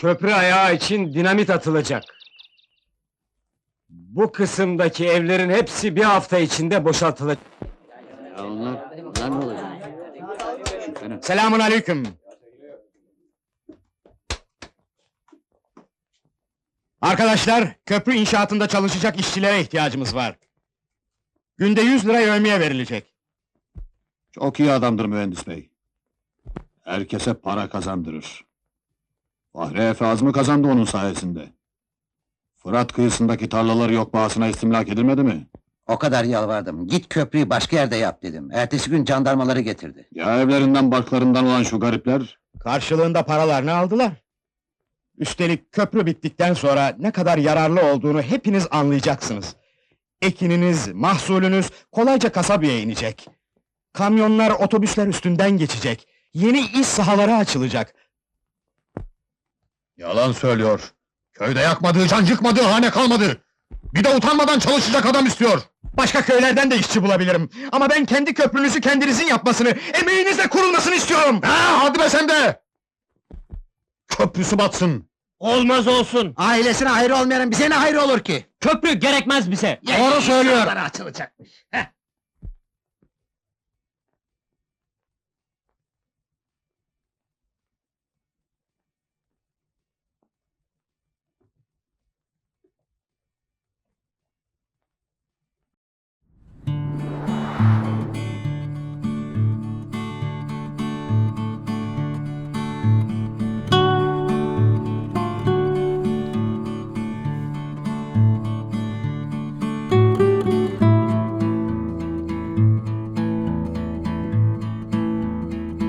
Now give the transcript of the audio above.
Köprü ayağı için dinamit atılacak. Bu kısımdaki evlerin hepsi bir hafta içinde boşaltılacak. Ya onlar, onlar ne olacak? Selamun aleyküm. Arkadaşlar, köprü inşaatında çalışacak işçilere ihtiyacımız var. Günde 100 lira yövmiye verilecek. Çok iyi adamdır mühendis bey. Herkese para kazandırır. Fahri Efe az mı kazandı onun sayesinde? Fırat kıyısındaki tarlaları yok bağısına istimlak edilmedi mi? O kadar yalvardım. Git köprüyü başka yerde yap dedim. Ertesi gün jandarmaları getirdi. Ya evlerinden barklarından olan şu garipler? Karşılığında paralarını aldılar. Üstelik köprü bittikten sonra ne kadar yararlı olduğunu hepiniz anlayacaksınız. Ekininiz, mahsulünüz kolayca kasabaya inecek. Kamyonlar, otobüsler üstünden geçecek. Yeni iş sahaları açılacak. Yalan söylüyor. Köyde yakmadığı can yıkmadığı hane kalmadı. Bir de utanmadan çalışacak adam istiyor. Başka köylerden de işçi bulabilirim. Ama ben kendi köprünüzü kendinizin yapmasını, emeğinizle kurulmasını istiyorum. Ha, hadi be sen de! Köprüsü batsın. Olmaz olsun. Ailesine hayrı olmayanın bize ne hayrı olur ki? Köprü gerekmez bize. Doğru söylüyor. açılacakmış.